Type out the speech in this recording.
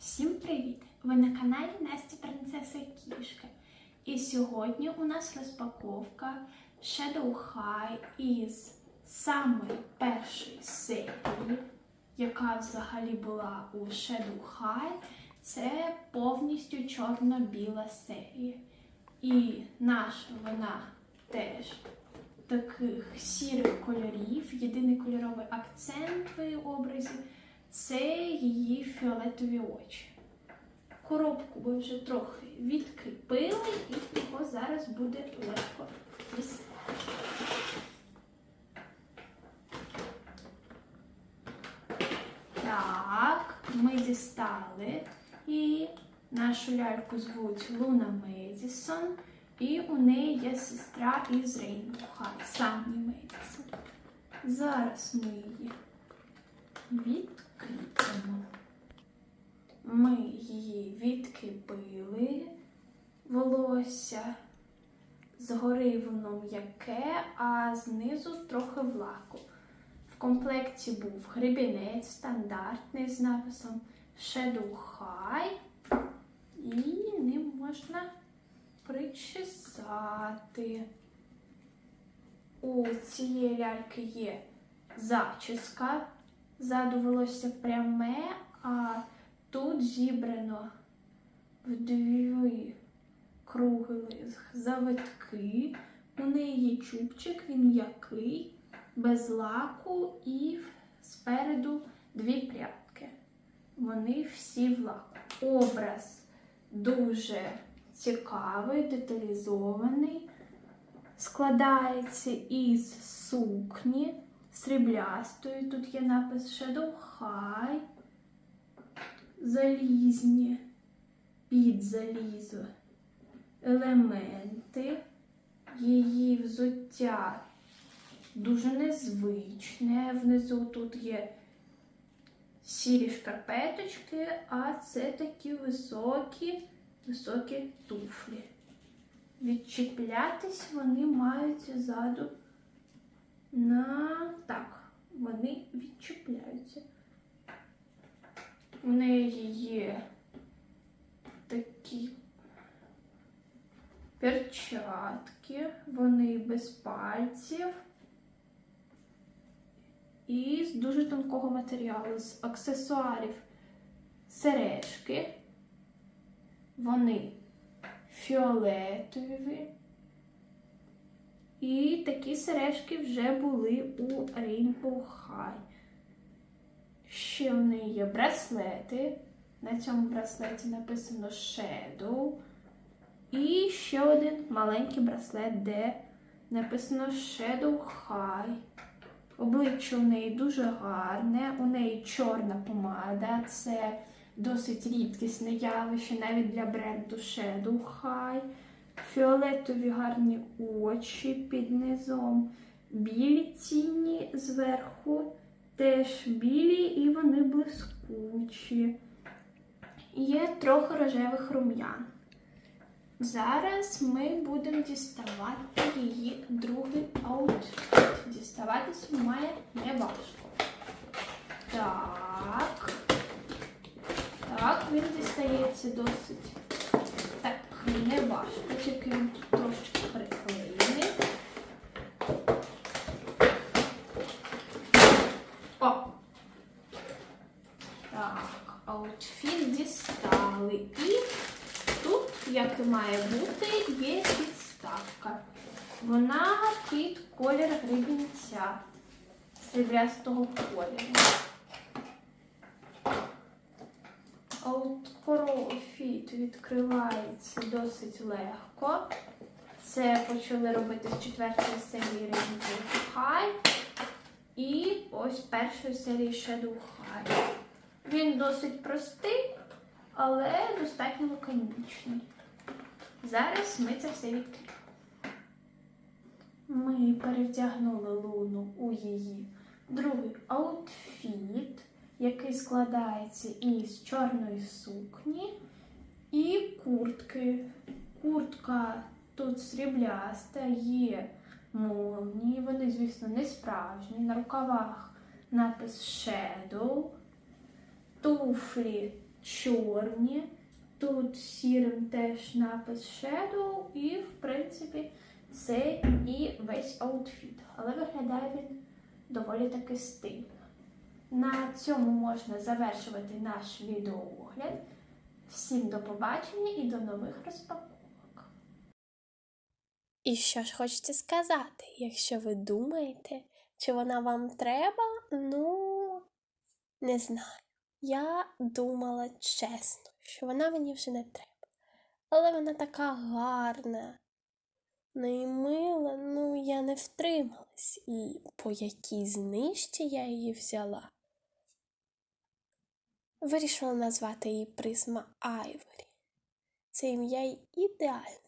Всім привіт! Ви на каналі Настя Принцеса Кішка. І сьогодні у нас розпаковка Shadow High із самої першої серії, яка взагалі була у Shadow High. Це повністю чорно-біла серія. І наша вона теж таких сірих кольорів. Єдиний кольоровий акцент в образі це її фіолетові очі. Коробку ви вже трохи відкріпили, і його зараз буде легко дістати. Так, ми дістали. І нашу ляльку звуть Луна Медісон. І у неї є сестра із Рейнбоу Хай, Санні Медісон. Зараз ми її відкріпимо. Ми її відкріпили. Волосся згори воно м'яке, а знизу трохи влагу. В комплекті був гребінець стандартний з написом Shadow High. І ним можна причесати. У цієї ляльки є зачіска. Ззаду волосся пряме, а тут зібрано в дві круглих завитки. У неї чубчик, він м'який, без лаку і спереду дві прядки. Вони всі в лаку. Образ дуже цікавий, деталізований. Складається із сукні сріблястої. Тут є напис Shadow High, залізні під залізо елементи. Її взуття дуже незвичне. Внизу тут є сірі шкарпеточки, а це такі високі, високі туфлі. Відчіплятись вони мають ззаду на так, вони відчіпляються. У неї є такі перчатки, вони без пальців і з дуже тонкого матеріалу, з аксесуарів сережки. Вони фіолетові. І такі сережки вже були у Rainbow High. Ще в неї є браслети. На цьому браслеті написано Shadow. І ще один маленький браслет, де написано Shadow High. Обличчя у неї дуже гарне, у неї чорна помада. Це досить рідкісне явище навіть для бренду Shadow High. Фіолетові гарні очі під низом, білі тіні зверху, теж білі і вони блискучі. Є трохи рожевих рум'ян. Зараз ми будемо діставати її другий аутфіт. Діставатися має не важко. Так. Так, він дістається досить не важко, тільки він тут трошечки приклеєний. О! Так, аутфіт дістали. І тут, як і має бути, є підставка. Вона під колір гребінця сріблястого кольору. Відкривається досить легко. Це почали робити з четвертої серії Rainbow High і ось першої серії Shadow High. Він досить простий, але достатньо лаконічний. Зараз ми це все відкриємо. Ми перевдягнули луну у її другий аутфіт який складається із чорної сукні і куртки. Куртка тут срібляста, є молнії, вони, звісно, не справжні. На рукавах напис Shadow. Туфлі чорні. Тут сірим теж напис Shadow, і, в принципі, це і весь аутфіт. Але виглядає він доволі таки стильно. На цьому можна завершувати наш відеоогляд. Всім до побачення і до нових розпаковок. І що ж хочеться сказати, якщо ви думаєте, чи вона вам треба, ну не знаю. Я думала чесно, що вона мені вже не треба. Але вона така гарна, ну і мила, ну я не втрималась. І по якій знижці я її взяла. Вирішила назвати її призма Айворі. Це ім'я й ідеально